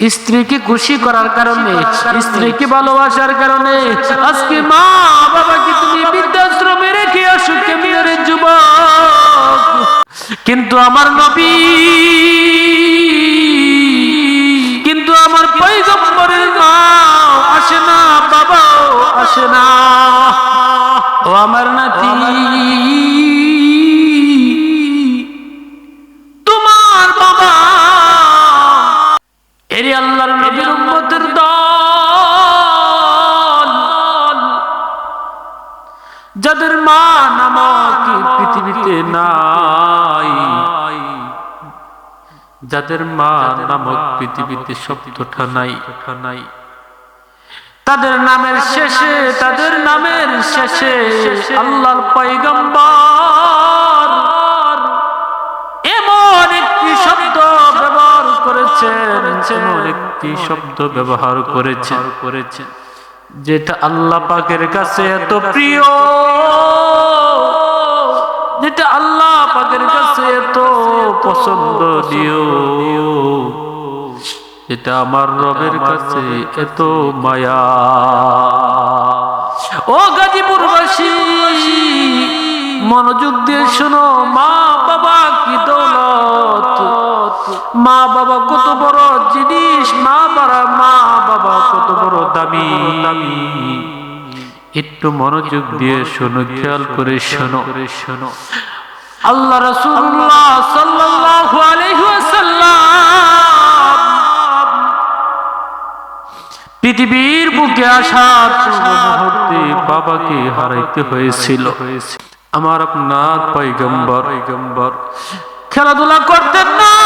স্ত্রীকে খুশি করার কারণে স্ত্রীকে ভালোবাসার কারণে। আজকে মা বাবাকে তুমি বৃদ্ধাশ্রমে রেখে আসো কেমিনের যুবক। কিন্তু আমার নবী কিন্তু আমার পৈগম্বরের মা আসে না বাবাও আসে না। ও আমার নাতি। আল্লাহর নবীর উম্মতের দল। যাদের মা নামক পৃথিবীতে নাই। যাদের মা নামক পৃথিবীতে শব্দটা নাই নাই। তাদের নামের শেষে, তাদের নামের শেষে আল্লাহর পয়গম্বর করেছেন একটি শব্দ ব্যবহার করেছেন। করেছেন যেটা আল্লাহ পাকের কাছে এত প্রিয়, যেটা আল্লাহ পাকের কাছে এত পছন্দনীয় এটা আমার রবের কাছে এত মায়া। ও গাজীপুরবাসী, মনোযোগ দিয়ে শোনো মা বাবা কি দৌলত? মা বাবা কত বড় জিনিস মা বাবা মা বাবা কত বড় দামি। দামি একটু মনোযোগ দিয়ে শোনো, খেয়াল করে শোনো। শোনো আল্লাহ রাসূলুল্লাহ সাল্লাল্লাহু আলাইহি ওয়াসাল্লাম পৃথিবীর বুকে আসার মুহূর্তে বাবাকে হারাইতে হয়েছিল। আমার আপনার পয়গম্বর পয়গম্বর। খেলাধুলা করতেন না।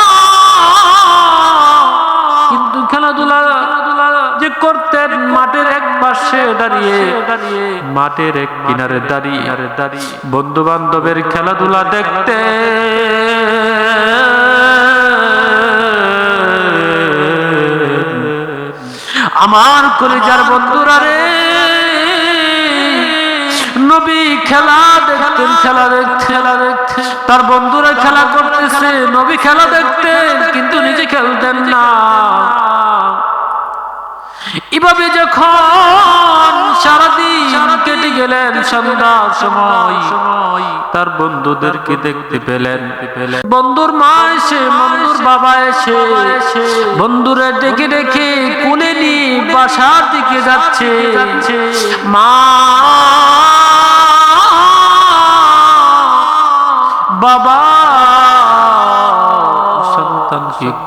খেলাধুলা যে করতেন মাঠের এক পাশে দাঁড়িয়ে মাঠের এক কিনারে দাঁড়িয়ে দাঁড়িয়ে। বন্ধু বান্ধবের খেলাধুলা দেখতে। আমার কলিজার বন্ধুরা রে নবী খেলা দেখতেন খেলা দেখতেন খেলা দেখতেন। তার বন্ধুরা খেলা করতেছে নবী খেলা দেখতেন কিন্তু নিজে খেলতেন না। এভাবে যখন সারাদিন কেটে গেলেন সন্ধ্যার সময়, তার বন্ধুদেরকে দেখতে পেলেন। বন্ধুর মা এসে, বন্ধুর বাবা এসে, বন্ধুরা ডেকে ডেকে কুলে নিয়ে বাসার দিকে যাচ্ছে। মা, বাবা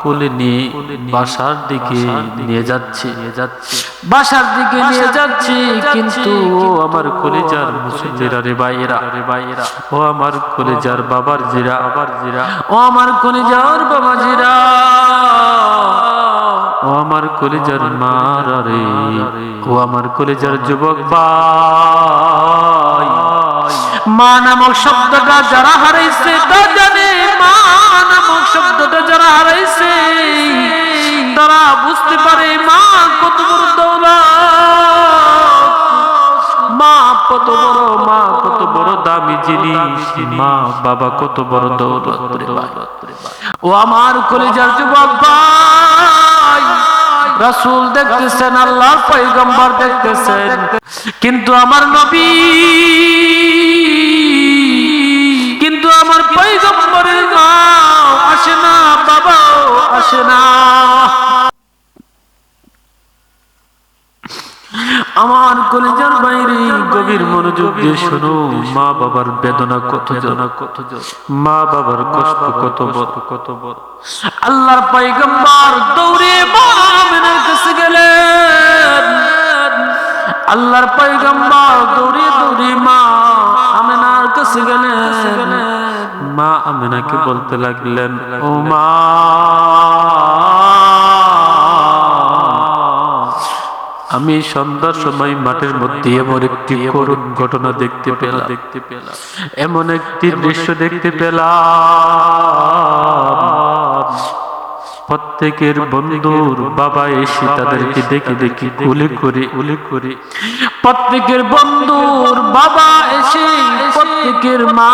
কোলে নিয়ে বাসার দিকে নিয়ে যাচ্ছে। বাসার দিকে নিয়ে যাচ্ছে কিন্তু ও আমার কলেজার রে বাইরা রে বাইরা ও আমার কলেজার বাবার জিরা জিরা। ও আমার কলেজার বাবা জিরা। ও আমার কলেজার মারা রে। ও আমার কলেজার যুবক ভাই। মা নামক শব্দটা যারা হারাইছে তা জানে মা নামক শব্দটা যারা হারাইছে, তারা বুঝতে পারে মা কত বড় দৌলত। মা কত বড়, মা কত বড় দামি জিনিস। মা, বাবা কত বড় দৌলত ও আমার কলেজার যুবক ভাই, রাসূল দেখতেছেন, আল্লাহর পয়গম্বর দেখতেছেন। কিন্তু আমার নবী, কিন্তু আমার পয়গম্বরের আসে না। আমার কলেজার বাইরে গভীর মনোযোগ দিয়ে শোনো মা বাবার বেদনা কত জনা কত মা বাবার কষ্ট কত বড়। কত বড়। আল্লাহর পয়গম্বর দৌড়ে মা কাছে গেলেন। আল্লাহর পয়গম্বর দৌড়ে দৌড়ে মা আমেনার কাছে গেলেন। মা আমিনাকে বলতে লাগলেন ও মা আমি সন্ধ্যার সময় মাঠের মধ্যে এমন একটি করুণ ঘটনা দেখতে পেলাম। দেখতে পেলাম। এমন একটি দৃশ্য দেখতে পেলাম। প্রত্যেকের বন্ধুর বাবা এসে তাদেরকে দেখে দেখে কুলে করে উলে করে। প্রত্যেকের বন্ধুর বাবা এসে, প্রত্যেকের মা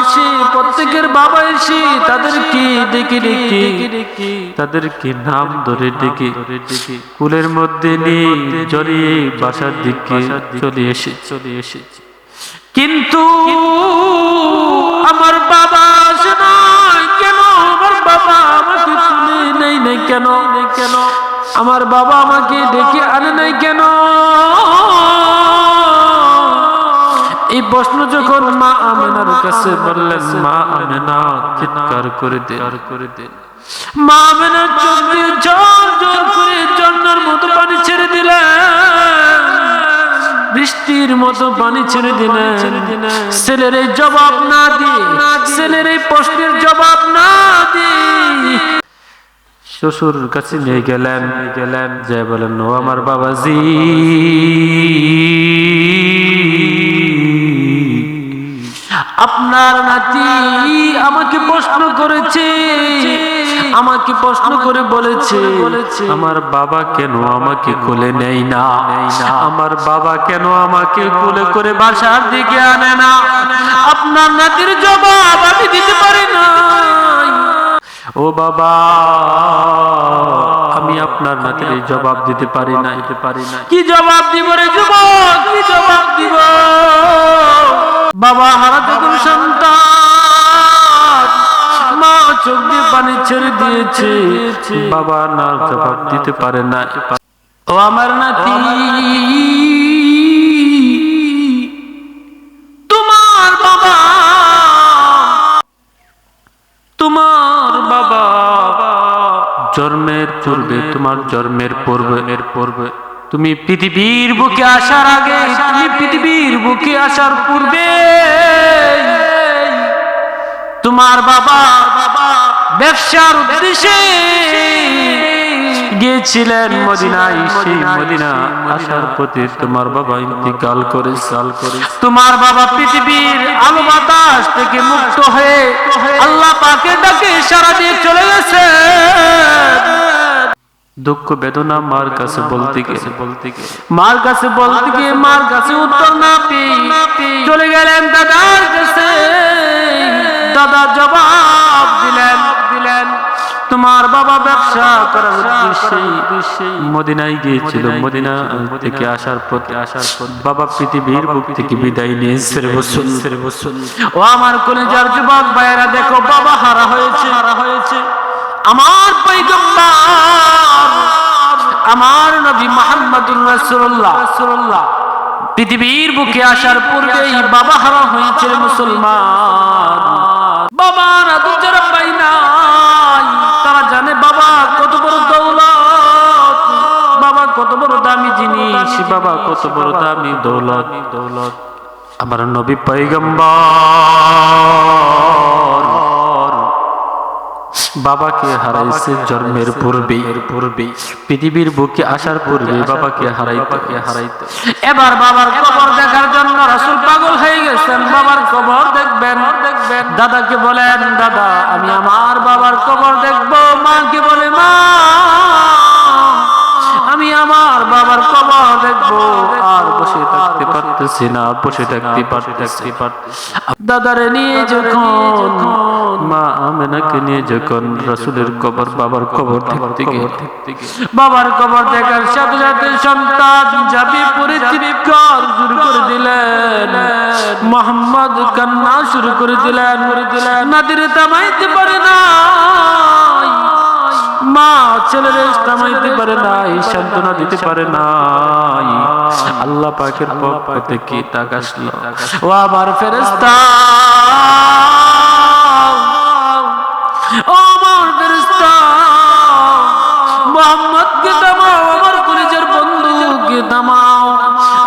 এসে, প্রত্যেকের বাবা এসে তাদেরকে ডেকে ডেকে তাদেরকে নাম ধরে ডেকে কুলের মধ্যে নিয়ে জড়িয়ে বাসার দিকে চলে এসে চলে এসেছে। কিন্তু আমার বাবা নেই কেন? কেন আমার বাবা আমাকে ডেকে আনে নাই কেন? এই প্রশ্ন যখন মা আমেনার কাছে বললেন, মা আমেনা, চিৎকার করে দেন করে দেন মা আমেনার চোখ দিয়ে জোর জোর করে জন্নার মতো পানি ছেড়ে দিলেন। বৃষ্টির মতো পানি ছেড়ে দিলেন। ছেলের এই জবাব না দিয়ে, ছেলের এই প্রশ্নের জবাব না দিয়ে শ্বশুর কাছে নিয়ে গেলেন। গেলেন যে বলেন, ও আমার বাবাজি। আপনার নাতি আমাকে প্রশ্ন করেছে। আমাকে প্রশ্ন করে বলেছে। বলেছে আমার বাবা কেন আমাকে কোলে নেই না? আমার বাবা কেন আমাকে কোলে করে বাসার দিকে আনে না? আপনার নাতির জবাব আমি দিতে পারি না। ও বাবা, আমি আপনার নাতির জবাব দিতে পারি না দিতে পারি না কি জবাব দিব রে যুবক? কি জবাব দিব? বাবা, হারা যখন সন্তান, মা চোখ দিয়ে পানি ছেড়ে দিয়েছে। বাবা না জবাব দিতে পারে না ও আমার নাতি। তোমার জন্মের পূর্বে, এর পূর্বে। তুমি পৃথিবীর বুকে আসার আগে, তুমি পৃথিবীর বুকে আসার পূর্বে। তোমার বাবা বাবা ব্যবসার উদ্দেশ্যে গিয়েছিলেন মদিনায়, সেই মদিনা আসার পথে তোমার বাবা ইন্তিকাল করে সাল করে তোমার বাবা পৃথিবীর আলো বাতাস থেকে মুক্ত হয়ে আল্লাহ পাকে ডাকে সারা দিয়ে চলে গেছে। দুঃখ বেদনা মার কাছে বলতে গেছে বলতে গিয়ে। মার কাছে বলতে গিয়ে মার কাছে উত্তর না পেয়ে চলে গেলেন দাদার কাছে। দাদা জবাব দিলেন দিলেন তোমার বাবা ব্যবসা করার উদ্দেশ্যে মদিনায় গিয়েছিল। মদিনা থেকে আসার পথে আসার পর বাবা পৃথিবীর বুক থেকে বিদায় নিয়ে ও আমার কলেজার যুবক ভাইয়েরা দেখো বাবা হারা হয়েছে। হারা হয়েছে। আমার পৈগম্বর আমার নবী মোহাম্মদুর রাসূলুল্লাহ। রাসূলুল্লাহ পৃথিবীর বুকে আসার পূর্বেই বাবা হারা হয়েছিল মুসলমান। বাবা না দুজরা পাই নাই। তারা জানে বাবা কত বড় দৌলত। বাবা কত বড় দামি জিনিস, বাবা কত বড় দামি দৌলত। দৌলত আমার নবী পৈগম্বর বাবাকে হারাইছে জন্মের পূর্বে পূর্বে পৃথিবীর বুকে আসার পূর্বে বাবাকে হারাইতে। হারাইতে এবার বাবার কবর দেখার জন্য রাসূল পাগল হয়ে গেছেন। বাবার কবর দেখবেন দেখবেন। দাদাকে বলেন, দাদা, আমি আমার বাবার কবর দেখব। মাকে বলে, মা আমি আমার বাবার কবর দেখব। আর বসে থাকতে পারতেছি না, বসে থাকতে পারতেছি। দাদারে নিয়ে যখন, মা আমেনাকে নিয়ে যখন রাসূলের কবর, বাবার কবর দেখতে গিয়ে, বাবার কবর দেখার সাথে সাথে সন্তান যাবি পরে চিৎকার শুরু করে দিলেন। মোহাম্মদ কান্না শুরু করে দিলেন। করে নাদিরে থামাইতে পারে না। মা ছেলের থামাইতে পারে নাই সান্ত্বনা দিতে পারে নাই। আল্লাহ পাকের পক্ষ থেকে টাকা আসলো। ও আবার ফেরেস্তা ও আমার ফেরেস্তা মোহাম্মদকে থামাও আমার কলিজার বন্ধুকে থামাও।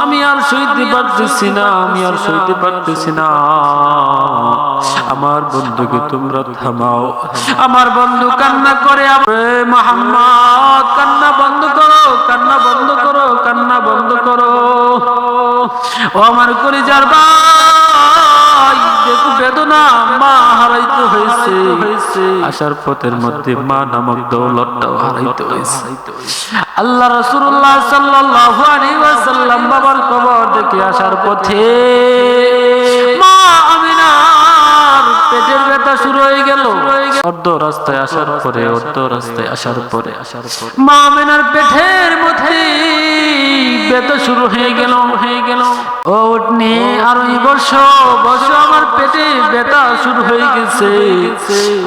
আমি আর সইতে পারতেছি না আমি আর সইতে পারতেছি না। আমার বন্ধুকে তোমরা থামাও। আমার বন্ধু কান্না করে মোহাম্মদ কান্না বন্ধ করো কান্না বন্ধ করো কান্না বন্ধ করো। ও আমার বেদনা মা হারাইতে হয়েছে। আসার পথের মধ্যে মা নামক দৌলতটাও হারাইতে হয়েছে। আল্লাহ রাসূলুল্লাহ সাল্লাল্লাহু আলাইহি ওয়াসাল্লাম বাবার কবর দেখে আসার পথে পেটের ব্যথা শুরু হয়ে গেল। অর্ধ রাস্তায় আসার পরে অর্ধ রাস্তায় আসার পরে। আসার পরে। মা আমিনার পেটের মধ্যে ব্যথা শুরু হয়ে গেল। হয়ে গেল। ও উঠনি আর ওই বর্ষ বর্ষ আমার পেটে ব্যথা শুরু হয়ে গেছে।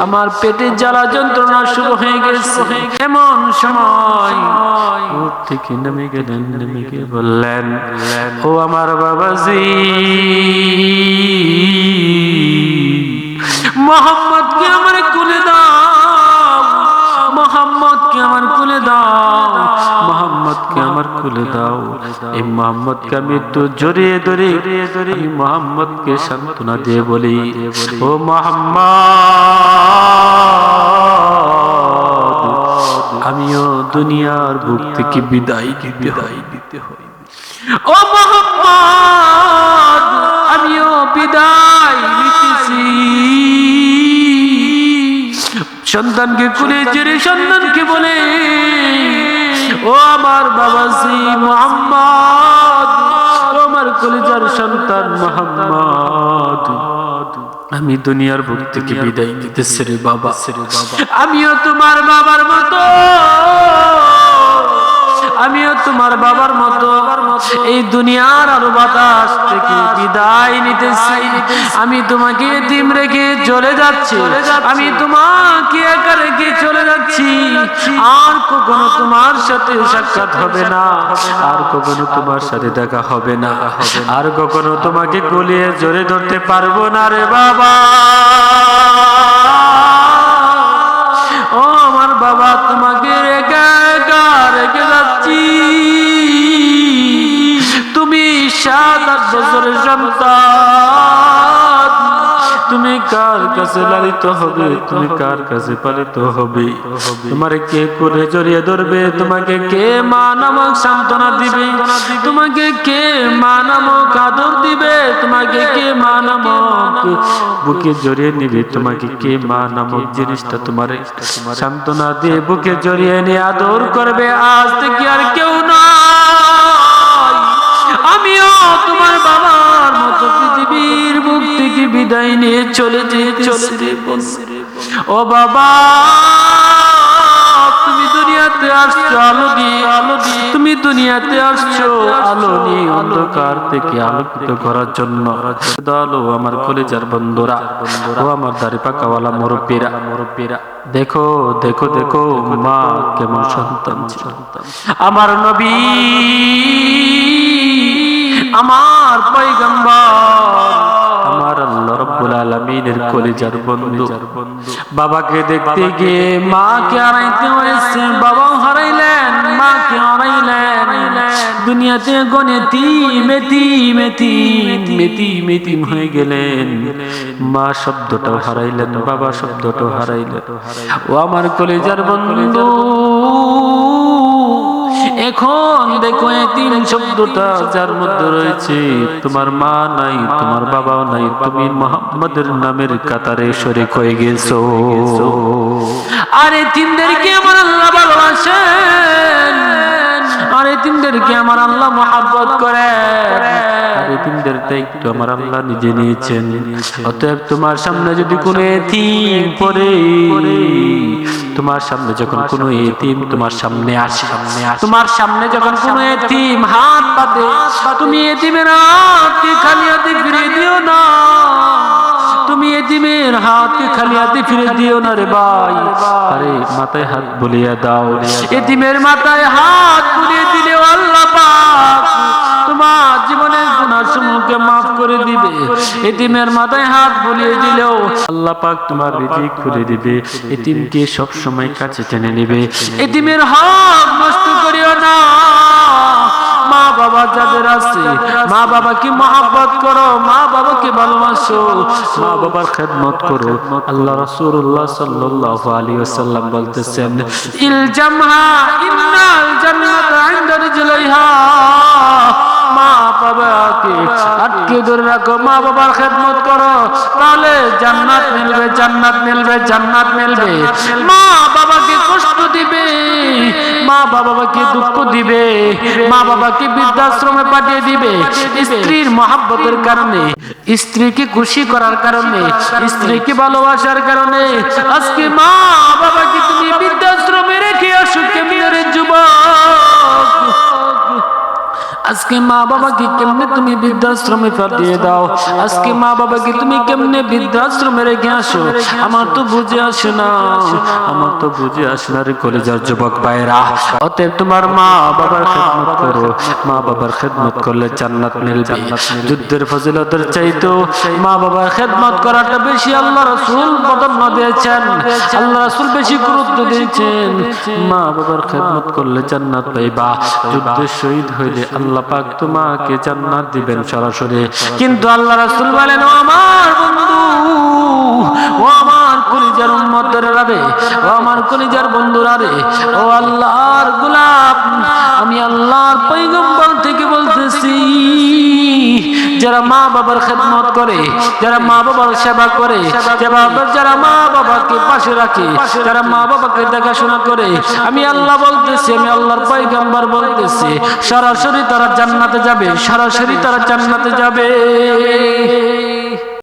আমার পেটে জ্বালা যন্ত্রণা শুরু হয়ে গেছে। এমন সময় উঠ থেকে নেমে গেলেন নেমে গিয়ে বললেন ও আমার বাবাজি। মোহাম্মদ কে আমার কুলে দাও। মোহাম্মদ কে আমার কুলে দাও। মোহাম্মদ কে আমার কুলে দাও। এই মোহাম্মদ কে আমি একটু জড়িয়ে ধরে। আমি মোহাম্মদ কে সান্ত্বনা দিয়ে বলি, ও মোহাম্মদ, আমিও দুনিয়ার বুক থেকে বিদায় হয় দিতে হয় ও মোহাম্মদ, আমিও বিদায় সন্তানকে কুলে জেরে সন্তানকে বলে ও আমার বাবাজি মোহাম্মদ ও আমার কলেজার সন্তান মোহাম্মদ আমি দুনিয়ার বুক থেকে বিদায় নিতেছি রে বাবা। রে বাবা। আমিও তোমার বাবার মতো আমিও তোমার বাবার মতো এই দুনিয়ার আলো বাতাস থেকে বিদায় নিতেছি। আমি তোমাকে এতিম রেখে চলে যাচ্ছি। আমি তোমাকে একা রেখে চলে যাচ্ছি। আর কখনো তোমার সাথে সাক্ষাৎ হবে না। আর কখনো তোমার সাথে দেখা হবে না। আর কখনো তোমাকে গলিয়ে জোরে ধরতে পারব না রে বাবা। কাছে লালিত হবে, তুমি কার কাছে পালিত হবে? তোমার কে করে জড়িয়ে ধরবে? তোমাকে কে মা নামক সান্ত্বনা দিবে? তোমাকে কে মা নামক আদর দিবে? তোমাকে কে মা নামক বুকে জড়িয়ে নিবে? তোমাকে কে মা নামক জিনিসটা তোমার সান্ত্বনা দিয়ে বুকে জড়িয়ে নিয়ে আদর করবে? আজ থেকে আর কেউ না আমিও তোমার বাবার বিদায় নিয়ে চলে যে চলে যে ও বাবা, তুমি দুনিয়াতে আসছো, আলো দিয়ে আলো দিয়ে। তুমি দুনিয়াতে আসছো, আলো নিয়ে অন্ধকার থেকে আলোকিত করার জন্য। আমার কলেজার বন্ধুরা, ও আমার দাড়ি পাকাওয়ালা মুরব্বীরা। মুরব্বীরা দেখো দেখো দেখো, মা কেমন সন্তান আমার নবী, আমার পয়গম্বর রাব্বুল আলামিনের কলিজার বন্ধু। বাবাকে দেখতে গিয়ে মাকে হারাইতে হয়েছে বাবাও হারাইলেন মাকে হারাইলেন। দুনিয়াতে গনেতি মেতি মেতি মেতি মেতিম হয়ে গেলেন। মা শব্দটাও হারাইলেন বাবা শব্দটাও হারাইলেন। ও আমার কলিজার বন্ধু। এখন দেখো এই তিন শব্দটা যার মধ্যে রয়েছে তোমার মা নাই তোমার বাবাও নাই তুমি মোহাম্মদের নামের কাতারে শরিক হয়ে গেছো। আরে তিনদেরকে আমার আল্লাহ ভালোবাসেন। আরে তিনদেরকে আমার আল্লাহ মহাব্বত করে। আমার আল্লাহ নিজে নিয়েছেন। অতএব তোমার সামনে যদি কোনো এতিম পড়ে, তোমার সামনে যখন কোনো এতিম তোমার সামনে আসে, তোমার সামনে যখন কোনো এতিম হাত পাতে তুমি এতিমের হাতকে খালি হাতে দিও না। তুমি এতিমের হাতকে খালি হাতে ফিরে দিও না রে ভাই। আরে, মাথায় হাত বলিয়া দাও এতিমের মাথায় হাত বুলিয়ে দিলে আল্লাহ পাক। তোমার জীবনের মাফ করে দিবে। এতিমের মাথায় হাত বুলিয়ে দিলেও আল্লাহ পাক তোমার খুলে দিবে। এতিমকে সব সময় কাছে টেনে নেবে। এতিমের হক নষ্ট করিও না। মা বাবা যাদের আছে, মা বাবাকে মহাব্বত করো, মা বাবাকে ভালোবাসো। মা বাবার খেদমত করো। আল্লাহ রাসূলুল্লাহ সাল্লাল্লাহু আলাইহি ওয়াসাল্লাম বলতেছেন ইলজামহা ইন্নাল জান্নাতা ইনদা রিজলিহা। মা বাবাকে আটকে ধরে রাখো মা বাবার খেদমত করো। তাহলে জান্নাত মিলবে জান্নাত মিলবে জান্নাত মিলবে। মা বাবাকে কষ্ট দিবে? মা বাবাকে দুঃখ দিবে? মা বাবাকে বৃদ্ধাশ্রমে পাঠিয়ে দিবে? স্ত্রীর মহাব্বতের কারণে, স্ত্রীকে খুশি করার কারণে, স্ত্রীকে ভালোবাসার কারণে, আজকে মা বাবাকে তুমি বৃদ্ধাশ্রমে রেখে আসো কেমনের যুবক? আজকে মা বাবাকে কেমনে তুমি বৃদ্ধাশ্রমে পাঠিয়ে দাও? আজকে মা বাবাকে তুমি কেমনে বৃদ্ধাশ্রমে রেখে আসো? আমার তো বুঝে আসে না। আমার তো বুঝে আসে না রে কলেজার যুবক ভাইরা অতএব তোমার মা বাবার খেদমত করো। মা বাবার খেদমত করলে জান্নাত মিলবে। যুদ্ধের ফজিলতের চাইতো মা বাবার খেদমত করাটা বেশি আল্লাহ রাসূল প্রাধান্য দিয়েছেন। আল্লাহ রাসূল বেশি গুরুত্ব দিয়েছেন। মা বাবার খেদমত করলে জান্নাত পাইবা। যুদ্ধে শহীদ হইলে আল্লাহ পাক তোমাকে জান্নাত দিবেন সরাসরি। কিন্তু আল্লাহ রাসূল বলেন ও আমার যারা মা বাবার খেদমত করে, যারা মা বাবার সেবা করে, যারা মা বাবাকে পাশে রাখে, যারা মা বাবাকে দেখাশোনা করে, আমি আল্লাহ বলতেছি, আমি আল্লাহর পাইগাম্বার বলতেছি, সরাসরি তারা জান্নাতে যাবে, সরাসরি তারা জান্নাতে যাবে।